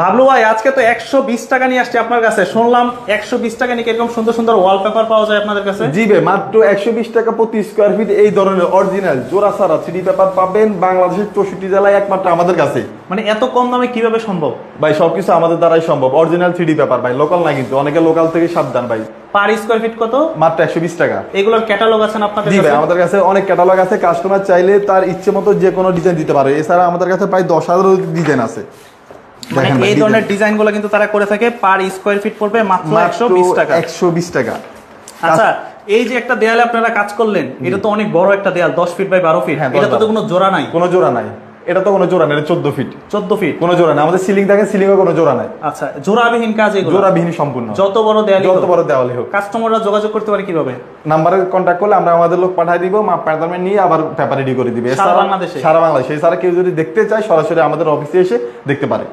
ভাবলু ভাই আজকে তো একশো বিশ টাকা নিয়ে আসছে আপনার কাছে। শুনলাম একশো বিশ টাকা নিয়ে এরকম সুন্দর সুন্দর ওয়ালপেপার পাওয়া যায় আপনাদের কাছে? জি ভাই মাত্র একশো বিশ টাকা প্রতি স্কোয়ার ফিট এই ধরনের অরিজিনাল জোড়া সারা থ্রি পেপার পাবেন বাংলাদেশের চৌষট্টি জেলায় একমাত্র আমাদের কাছে। মানে এত কম দামে কীভাবে সম্ভব? ভাই সবকিছু আমাদের দ্বারাই সম্ভব। অরিজিনাল থ্রি পেপার ভাই লোকাল না কিন্তু অনেকে লোকাল থেকে সাবধান ভাই। পার স্কোয়ার ফিট কত? মাত্র একশো বিশ টাকা। এগুলোর ক্যাটালগ আছেন আপনাদের জি ভাই কাছে? আমাদের কাছে অনেক ক্যাটালগ আছে। কাস্টমার চাইলে তার ইচ্ছে মতো যে কোনো ডিজাইন দিতে পারে। এছাড়া আমাদের কাছে প্রায় দশ হাজারও ডিজাইন আছে। মানে এই ধরনের ডিজাইনগুলো কিন্তু তারা করে থাকে পার স্কোয়ার ফিট পড়বে মাত্র একশো বিশ টাকা। একশো বিশ টাকা। আচ্ছা এই যে একটা দেয়ালে আপনারা কাজ করলেন এটা তো অনেক বড় একটা দেয়াল দশ ফিট বাই বারো ফিট হ্যাঁ, এটা তো কোনো জোড়া নাই। কোনো জোড়া নাই। এটা তো কোনো জোড়া নাই এটা চোদ্দ ফিট চোদ্দ ফিট কোনো জোড়া নাই। আমাদের সিলিং দেখেন সিলিং কোনো জোড়া নাই। আচ্ছা জোড়াবিহীন কাজ এগুলো? জোড়াবিহীন সম্পূর্ণ। যত বড় দেয়ালই যত বড় দেওয়ালে হোক। কাস্টমাররা যোগাযোগ করতে পারে কীভাবে? নাম্বারে কন্ট্যাক্ট করলে আমরা আমাদের লোক পাঠিয়ে দিব মাপ প্যাটার্ন নিয়ে আবার পেপার রেডি করে দিবে। সারা বাংলাদেশে? সারা বাংলাদেশে। এছাড়া কেউ যদি দেখতে চায় সরাসরি আমাদের অফিসে এসে দেখতে পারে।